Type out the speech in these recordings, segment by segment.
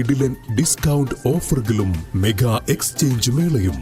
കിടിലൻ ഡിസ്കൗണ്ട് ഓഫറുകളും mega exchange മേളയും.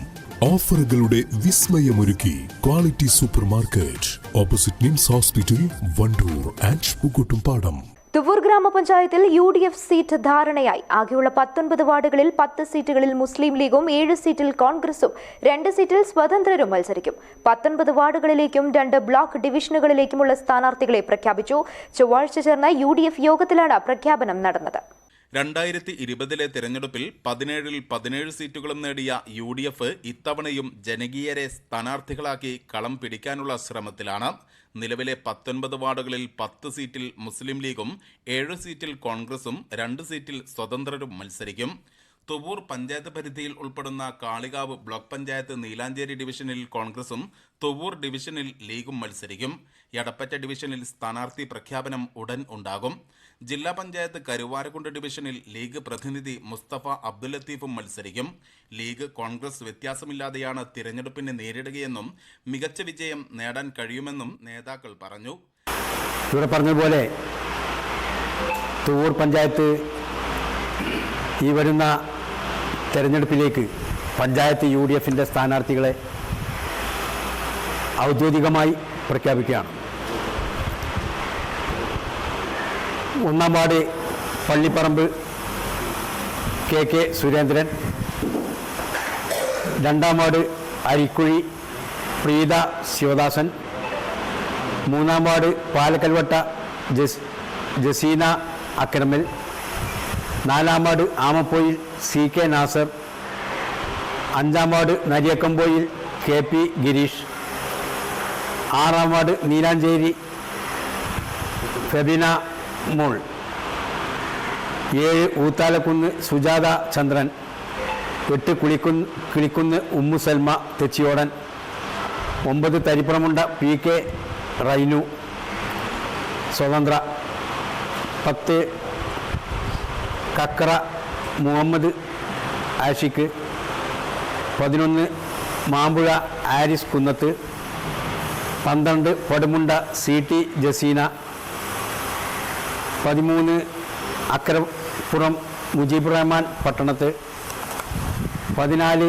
ഓഫറുകളുടെ വിസ്മയമൊരുക്കി quality supermarket opposite NIMS hospital Wandoor and Pookkottumpadam Thuvvur ഗ്രാമപഞ്ചായത്തിൽ യു ഡി എഫ് സീറ്റ് ധാരണയായി. ആകെയുള്ള പത്തൊൻപത് വാർഡുകളിൽ പത്ത് സീറ്റുകളിൽ മുസ്ലിം ലീഗും ഏഴ് സീറ്റിൽ കോൺഗ്രസും രണ്ട് സീറ്റിൽ സ്വതന്ത്രരും മത്സരിക്കും. പത്തൊൻപത് വാർഡുകളിലേക്കും രണ്ട് ബ്ലോക്ക് ഡിവിഷനുകളിലേക്കുമുള്ള സ്ഥാനാർത്ഥികളെ പ്രഖ്യാപിച്ചു. ചൊവ്വാഴ്ച ചേർന്ന യു യോഗത്തിലാണ് പ്രഖ്യാപനം നടന്നത്. രണ്ടായിരത്തി ഇരുപതിലെ തിരഞ്ഞെടുപ്പിൽ പതിനേഴിൽ പതിനേഴ് സീറ്റുകളും നേടിയ യു ഡി എഫ് ഇത്തവണയും ജനകീയരെ സ്ഥാനാർത്ഥികളാക്കി കളം പിടിക്കാനുള്ള ശ്രമത്തിലാണ്. നിലവിലെ പത്തൊൻപത് വാർഡുകളിൽ പത്ത് സീറ്റിൽ മുസ്ലിം ലീഗും ഏഴ് സീറ്റിൽ കോൺഗ്രസും രണ്ട് സീറ്റിൽ സ്വതന്ത്രരും മത്സരിക്കും. തുവൂർ പഞ്ചായത്ത് പരിധിയിൽ ഉൾപ്പെടുന്ന കാളികാവ് ബ്ലോക്ക് പഞ്ചായത്ത് നീലാഞ്ചേരി ഡിവിഷനിൽ കോൺഗ്രസും തുവൂർ ഡിവിഷനിൽ ലീഗും മത്സരിക്കും. എടപ്പറ്റ ഡിവിഷനിൽ സ്ഥാനാർത്ഥി പ്രഖ്യാപനം ഉടൻ ഉണ്ടാകും. ജില്ലാ പഞ്ചായത്ത് കരുവാരക്കുണ്ട് ഡിവിഷനിൽ ലീഗ് പ്രതിനിധി മുസ്തഫ അബ്ദുൽ ലത്തീഫും മത്സരിക്കും. ലീഗ് കോൺഗ്രസ് വ്യത്യാസമില്ലാതെയാണ് തിരഞ്ഞെടുപ്പിനെ നേരിടുകയെന്നും മികച്ച വിജയം നേടാൻ കഴിയുമെന്നും നേതാക്കൾ പറഞ്ഞു. ഇവിടെ പറഞ്ഞതുപോലെ തുവൂർ പഞ്ചായത്ത് ഈ വരുന്ന തെരഞ്ഞെടുപ്പിലേക്ക് പഞ്ചായത്ത് യു ഡി എഫിന്റെ സ്ഥാനാർത്ഥികളെ ഔദ്യോഗികമായി പ്രഖ്യാപിക്കുകയാണ്. ഒന്നാം ward Pallipparamb K K Surendran രണ്ടാം വാർഡ് അരിക്കുഴി പ്രീത ശിവദാസൻ മൂന്നാം വാർഡ് പാലക്കൽവട്ട ജസ് ജസീന അക്രമൽ നാലാം ward Amappoyil C K Nasar അഞ്ചാം ward Nariyakkampoyil K P Gireesh ആറാം വാർഡ് നീലാഞ്ചേരി ഫെബിന മോൾ ഏഴ് ഊത്താലക്കുന്ന് സുജാത ചന്ദ്രൻ എട്ട് കുളിക്കുന്ന് കിളിക്കുന്ന് ഉമ്മു സൽമ തെച്ചിയോടൻ ഒമ്പത് തരിപ്പുറമുണ്ട പി കെ റൈനു സ്വതന്ത്ര പത്ത് കക്കറ മുഹമ്മദ് ആഷിക്ക് പതിനൊന്ന് മാമ്പുഴ ആരിസ് കുന്നത്ത് പന്ത്രണ്ട് പടുമുണ്ട സി ടി ജസീന പതിമൂന്ന് അക്കരപ്പുറം മുജീബ് റഹ്മാൻ പട്ടണത്ത് പതിനാല്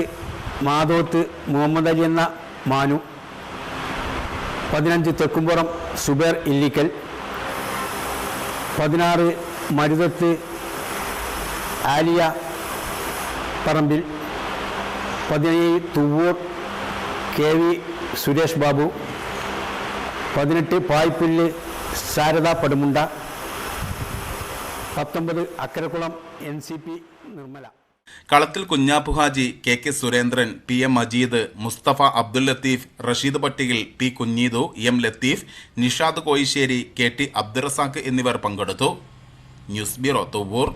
മാതോത്ത് മുഹമ്മദ് അലി എന്ന മാനു പതിനഞ്ച് തെക്കുംപുറം സുബേർ ഇല്ലിക്കൽ പതിനാറ് മരുതത്ത് ആലിയ പറമ്പിൽ പതിനേഴ് തുവൂർ കെ വി സുരേഷ് ബാബു പതിനെട്ട് പായ്പുല്ല് ശാരദ പടുമുണ്ട പത്തൊമ്പത് Akkarakkulam N C P Nirmala. Kalathil Kunjappu Haji K K Surendran P M Majeed Musthafa Abdul Latheef Rasheed Pattikil P Kunjeedu M Latheef Nishad Koyisseri K T Abdurazak എന്നിവർ പങ്കെടുത്തു. News bureau Thuvur